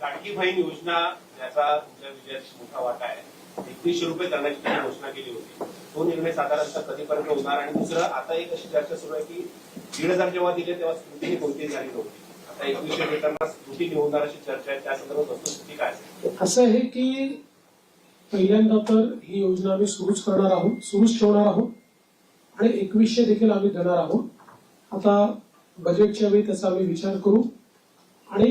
लाडकी बहीण योजना याचा तुमच्या विजयात मोठा वाटा आहे. एकवीसशे रुपये करण्याची त्यांनी घोषणा केली होती. तो निर्णय साधारणतः कधीपर्यंत होणार आणि दुसरं आता एक अशी चर्चा सुरू आहे की दीड हजार जेव्हा दिले तेव्हा स्मृती कोणतीही झाली नव्हती. आता एकवीसशे देताना स्मृती होणार अशी चर्चा आहे. त्या संदर्भात वस्तुस्थिती काय असं आहे की पहिल्यांदा तर ही योजना आम्ही सुरूच करणार आहोत सुरूच ठेवणार आहोत. आणि एकवीसशे देखील आम्ही देणार आहोत. आता बजेटच्या वेळी त्याचा आम्ही विचार करू. आणि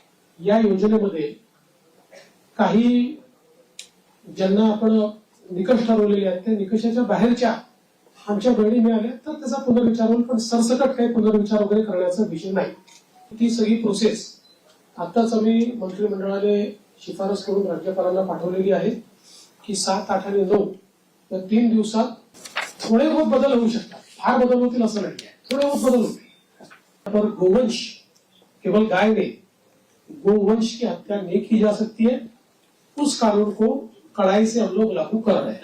या योजनेमध्ये काही ज्यांना आपण निकष ठरवलेले आहेत त्या निकषाच्या बाहेरच्या आमच्या बहिणी मिळाल्या तर त्याचा पुनर्विचार होईल पण सरसकट काही पुनर्विचार वगैरे करण्याचा विषय नाही. ती सगळी प्रोसेस आताच आम्ही मंत्रिमंडळाने शिफारस करून राज्यपालांना पाठवलेली आहे की सात आठ आणि नऊ या तीन दिवसात थोडे बहुत बदल होऊ शकतात. फार बदल होतील असं नाही थोडे बहुत बदल होतील. गोवंश केवळ गाय नाही गोवंश की हत्या नहीं की जा सकती है। उस कानून को कड़ाई से हम लोग लागू कर रहे हैं।